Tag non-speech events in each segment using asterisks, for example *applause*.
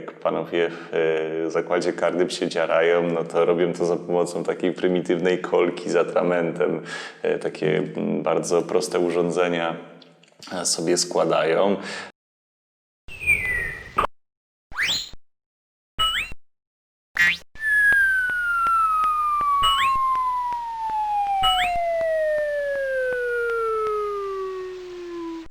jak panowie w e, zakładzie karnym się dziarają, no to robią to za pomocą takiej prymitywnej kolki z atramentem. E, Takie mm, bardzo proste urządzenia e, sobie składają.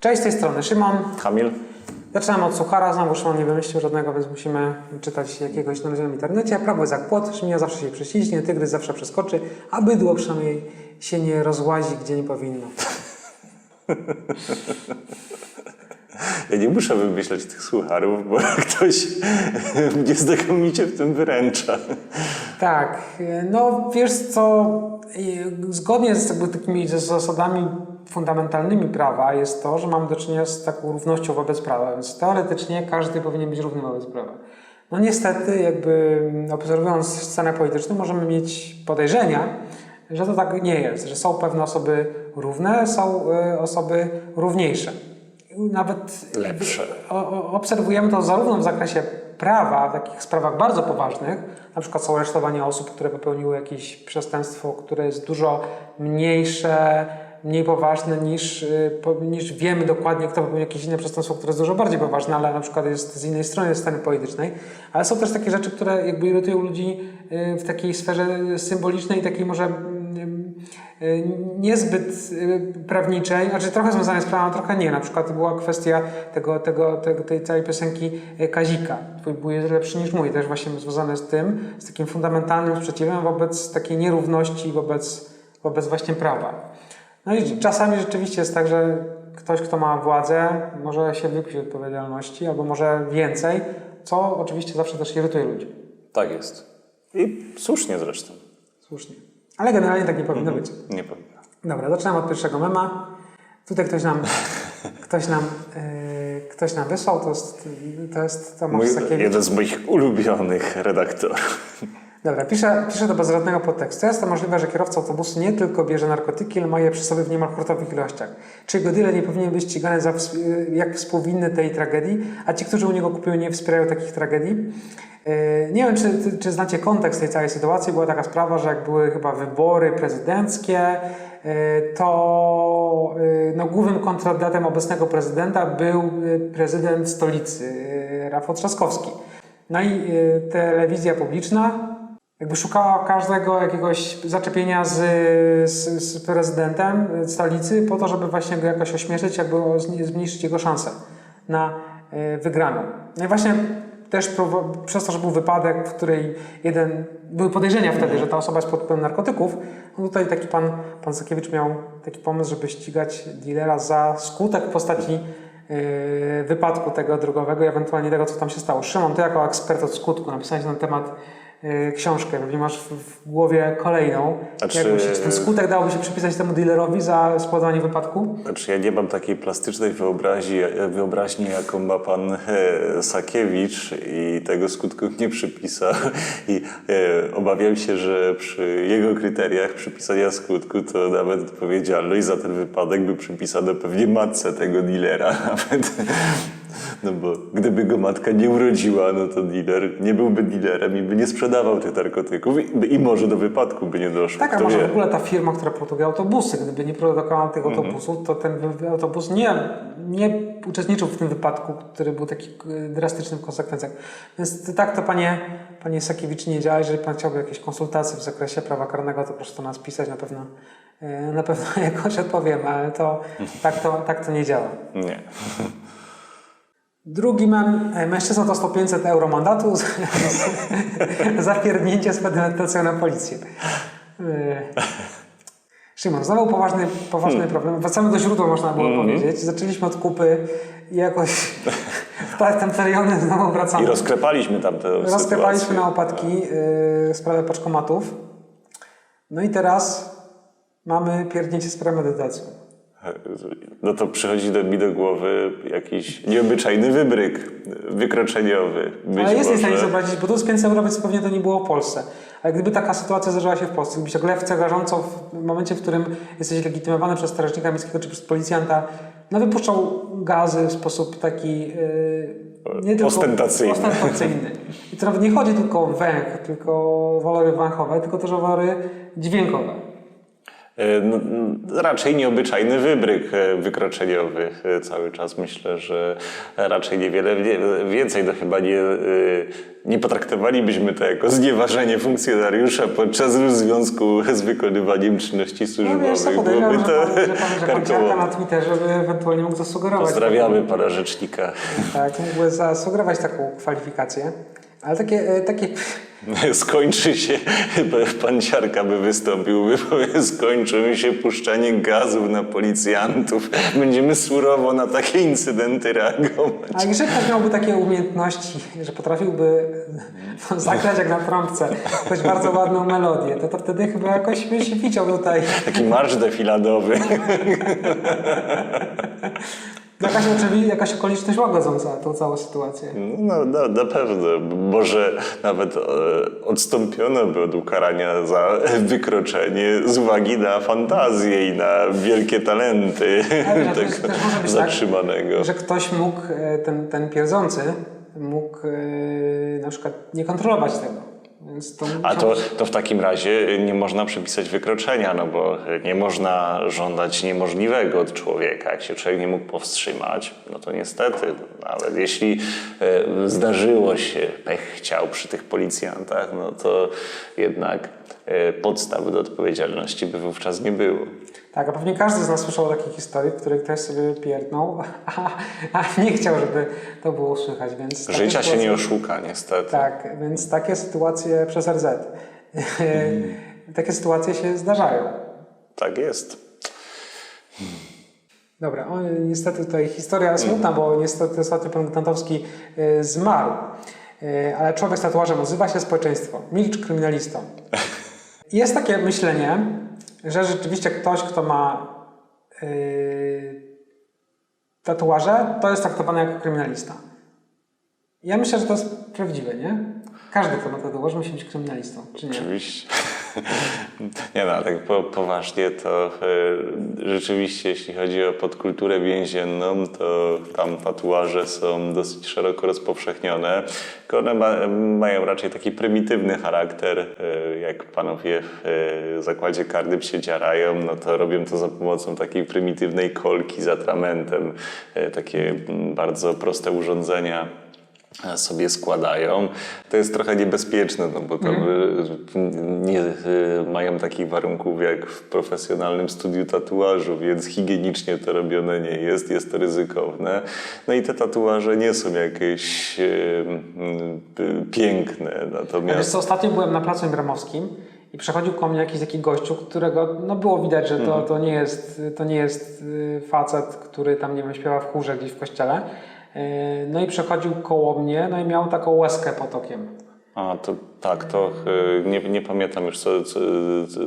Cześć, z tej strony Szymon. Kamil? Zaczynamy od suchara, znowu Szymon nie wymyślił żadnego, więc musimy czytać jakiegoś znalezionego w internecie. Prawo jest jak płot, szmija zawsze się prześciśnie, tygrys zawsze przeskoczy, a bydło przynajmniej się nie rozłazi, gdzie nie powinno. *laughs* Ja nie muszę wymyślać tych słucharów, bo ktoś *laughs* mnie znakomicie w tym wyręcza. Tak, no wiesz co, zgodnie z jakby takimi zasadami fundamentalnymi prawa jest to, że mamy do czynienia z taką równością wobec prawa, więc teoretycznie każdy powinien być równy wobec prawa. No niestety, jakby obserwując scenę polityczną, możemy mieć podejrzenia, że to tak nie jest, że są pewne osoby równe, są y, osoby równiejsze. Nawet Lepsze. obserwujemy to zarówno w zakresie prawa, w takich sprawach bardzo poważnych, na przykład są aresztowanie osób, które popełniły jakieś przestępstwo, które jest dużo mniejsze, mniej poważne niż, y, niż wiemy dokładnie, kto popełnił jakieś inne przestępstwo, które jest dużo bardziej poważne, ale na przykład jest z innej strony sceny politycznej. Ale są też takie rzeczy, które jakby irytują ludzi y, w takiej sferze symbolicznej, takiej może mm, y, niezbyt prawniczej, znaczy trochę związane z prawem, trochę nie. Na przykład była kwestia tego, tego, tego, tej całej piosenki Kazika. Twój bój jest lepszy niż mój, też właśnie związane z tym, z takim fundamentalnym sprzeciwem wobec takiej nierówności, wobec, wobec właśnie prawa. No i czasami rzeczywiście jest tak, że ktoś, kto ma władzę, może się wypić odpowiedzialności, albo może więcej, co oczywiście zawsze też irytuje ludzi. Tak jest. I słusznie zresztą. Słusznie. Ale generalnie tak nie powinno być. Nie powinno. Dobra, zaczynamy od pierwszego mema. Tutaj ktoś nam, ktoś nam, yy, ktoś nam wysłał, to jest, to jest Tomasz Mój, Sakiewicz. jeden z moich ulubionych redaktorów. Dobra, pisze, pisze do bezradnego podtekstu. Jest to możliwe, że kierowca autobusu nie tylko bierze narkotyki, ale ma je przy sobie w niemal hurtowych ilościach. Czy jego dealer nie powinien być ścigany za, ws- jak współwinny tej tragedii, a ci, którzy u niego kupują, nie wspierają takich tragedii? Yy, Nie wiem, czy, czy znacie kontekst tej całej sytuacji. Była taka sprawa, że jak były chyba wybory prezydenckie, yy, to no, głównym kontradatem obecnego prezydenta był prezydent stolicy, Rafał Trzaskowski. No i telewizja publiczna jakby szukała każdego jakiegoś zaczepienia z, z, z prezydentem stolicy po to, żeby właśnie go jakoś ośmieszyć, jakby zmniejszyć jego szanse na e, wygraną. No i właśnie też przez to, że był wypadek, w której jeden, były podejrzenia wtedy, że ta osoba jest pod wpływem narkotyków, no tutaj taki pan, pan Sakiewicz miał taki pomysł, żeby ścigać dealera za skutek w postaci e, wypadku tego drogowego i ewentualnie tego, co tam się stało. Szymon, ty jako ekspert od skutku napisałeś na temat książkę, pewnie masz w, głowie kolejną. Znaczy- Jak myślisz, ten skutek dałoby się przypisać temu dealerowi za spowodowanie wypadku? Znaczy ja nie mam takiej plastycznej wyobraźni, wyobraźni jaką ma pan e, Sakiewicz i tego skutku nie przypisał. I e, obawiam się, że przy jego kryteriach przypisania skutku to nawet odpowiedzialność za ten wypadek by przypisano pewnie matce tego dealera *laughs* nawet. No bo gdyby go matka nie urodziła, no to dealer nie byłby dealerem i by nie sprzedawał tych narkotyków i, i może do wypadku by nie doszło. Tak, a Kto może wie? w ogóle ta firma, która produkuje autobusy, gdyby nie produkowała tych Mhm. autobusów, to ten autobus nie, nie uczestniczył w tym wypadku, który był taki e, drastyczny w konsekwencjach. Więc tak to panie, panie Sakiewicz nie działa. Jeżeli pan chciałby jakieś konsultacje w zakresie prawa karnego, to proszę do nas pisać, na pewno, e, na pewno *laughs* jakoś odpowiemy, ale to tak to, tak to nie działa. Nie. Drugi mem, e, mężczyzna dostał 500 euro mandatu *laughs* za, za pierdnięcie z premedytacją na policję. E, Szymon, znowu poważny, poważny problem. Wracamy do źródła, można było powiedzieć. Zaczęliśmy od kupy i jakoś w ten periony znowu I wracamy. rozklepaliśmy tam tę Rozklepaliśmy sytuację. na opadki yy, sprawę paczkomatów. No i teraz mamy pierdnięcie z premedytacją. No to przychodzi do, mi do głowy jakiś nieobyczajny wybryk wykroczeniowy. Ale jest w stanie zobaczyć, bo to z 500 euro, więc pewnie to nie było w Polsce. Ale gdyby taka sytuacja zdarzyła się w Polsce, gdybyś jak lew cegarząco w momencie, w którym jesteś legitymowany przez strażnika miejskiego czy przez policjanta, no wypuszczał gazy w sposób taki yy, nie tylko Ostentacyjny. ostentacyjny. I to nawet nie chodzi tylko o węch, tylko o walory węchowe, tylko też o walory dźwiękowe. E, No, raczej nieobyczajny wybryk e, wykroczeniowy e, cały czas. Myślę, że raczej niewiele wie- więcej. No chyba nie, nie potraktowalibyśmy to jako znieważenie funkcjonariusza podczas związku z wykonywaniem czynności No wiesz służbowych. Byłoby to karkołomne. na Twitterze by ewentualnie mógł zasugerować. Pozdrawiamy pana rzecznika. Tak, mógłby zasugerować taką kwalifikację. Ale takie, e, takie *laughs* Skończy się, pan Ciarka by wystąpił, by skończy się puszczanie gazów na policjantów. Będziemy surowo na takie incydenty reagować. A ktoś miałby takie umiejętności, że potrafiłby *laughs* zagrać jak na trąbce jakąś bardzo ładną melodię, to, to wtedy chyba jakoś by się widział tutaj. Taki marsz defiladowy. *laughs* Jakaś, oczywiście, jakaś okoliczność łagodząca tą całą sytuację. No, no na pewno. Może nawet e, odstąpiono by od ukarania za wykroczenie z uwagi na fantazję i na wielkie talenty Ale wiesz, też- tego też może być zatrzymanego. Że ktoś mógł, e, ten, ten pierdzący, mógł e, na przykład nie kontrolować tego. To A to, to w takim razie nie można przypisać wykroczenia, no bo nie można żądać niemożliwego od człowieka. Jak się człowiek nie mógł powstrzymać, no to niestety, nawet jeśli e, zdarzyło się, pech chciał przy tych policjantach, no to jednak podstaw do odpowiedzialności by wówczas nie było. Tak, a pewnie każdy z nas słyszał o takiej historii, w której ktoś sobie pierdnął, a, a nie chciał, żeby to było słychać, więc... Życia się sytuacje- nie oszuka, niestety. Tak, więc takie sytuacje przez RZ. takie sytuacje się zdarzają. Tak jest. Dobra, o, niestety tutaj historia smutna, bo niestety ostatnio pan Gutantowski y, zmarł. Ale człowiek z tatuażem nazywa się społeczeństwo. Milcz kryminalistą. *laughs* Jest takie myślenie, że rzeczywiście ktoś, kto ma y, tatuaże, to jest traktowany jako kryminalista. Ja myślę, że to jest prawdziwe, nie? Każdy, kto ma tatuaż, musi być kryminalistą, czy nie? Oczywiście. Nie no, tak po, poważnie to e, rzeczywiście, jeśli chodzi o podkulturę więzienną, to tam tatuaże są dosyć szeroko rozpowszechnione. Tylko one ma, mają raczej taki prymitywny charakter. E, jak panowie w e, zakładzie karnym się dziarają, no to robią to za pomocą takiej prymitywnej kolki z atramentem. Takie bardzo proste urządzenia sobie składają. To jest trochę niebezpieczne, no bo tam y, nie y, mają takich warunków jak w profesjonalnym studiu tatuażu, więc higienicznie to robione nie jest, jest to ryzykowne. No i te tatuaże nie są jakieś piękne, Ja wiesz natomiast co, ostatnio byłem na placu Bramowskim i przechodził koło mnie jakiś taki gościu, którego no było widać, że to, to, nie, jest, to nie jest y, facet, który tam, nie wiem, śpiewa w chórze gdzieś w kościele. Y, No i przechodził koło mnie, no i miał taką łezkę potokiem. A, to tak, to y, nie, nie pamiętam już, co, co,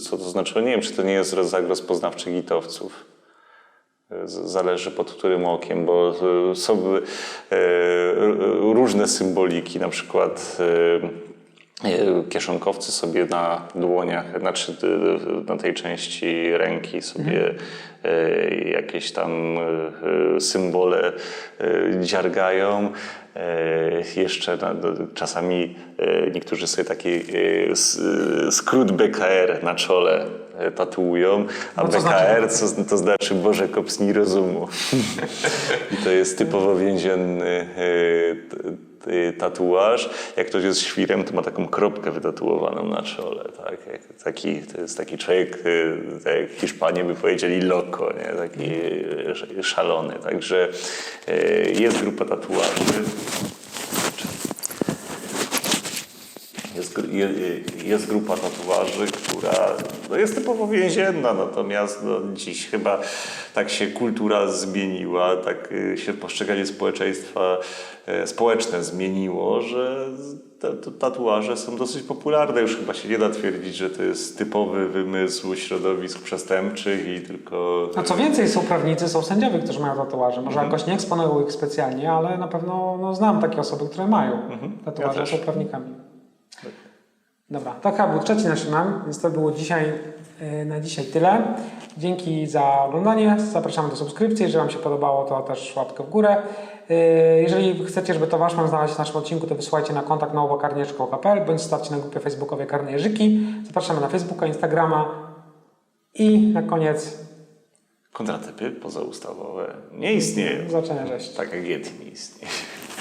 co to znaczyło. Nie wiem, czy to nie jest rodzaj rozpoznawczy gitowców. Z- Zależy pod którym okiem, bo są różne symboliki, na przykład kieszonkowcy sobie na dłoniach, znaczy y, na tej części ręki sobie y, jakieś tam symbole dziargają. E, Jeszcze czasami e, niektórzy sobie taki e, e, skrót BKR na czole e, tatuują, a No BKR co, to znaczy Boże kopsni rozumu. *laughs* I to jest typowo więzienny e, tatuaż. Jak ktoś jest świrem, to ma taką kropkę wytatuowaną na czole. Tak? Taki, to jest taki człowiek, e, tak jak Hiszpanie by powiedzieli loco, nie? taki sz- szalony. Także jest grupa tatuaży. Jest, jest grupa tatuaży, która no jest typowo więzienna, natomiast no, dziś chyba tak się kultura zmieniła, tak y, się postrzeganie społeczeństwa e, społeczne zmieniło, że te, te tatuaże są dosyć popularne. Już chyba się nie da twierdzić, że to jest typowy wymysł środowisk przestępczych i tylko No co więcej, są prawnicy, są sędziowie, którzy mają tatuaże. Może jakoś nie eksponują ich specjalnie, ale na pewno no, znam takie osoby, które mają tatuaże, Ja są prawnikami. Dobra, to chyba był trzeci nasz nam, więc to było dzisiaj, e, na dzisiaj tyle. Dzięki za oglądanie, zapraszamy do subskrypcji. Jeżeli Wam się podobało, to też łapkę w górę. Jeżeli chcecie, żeby to wasz mam znaleźć w naszym odcinku, to wysłajcie na kontakt nowokarnieczko.pl bądź stawcie na grupie facebookowej Karne Jerzyki. Zapraszamy na Facebooka, Instagrama i na koniec Kontratypy pozaustawowe nie istnieją. zobaczenia, cześć. Tak jak Yeti nie istnieje.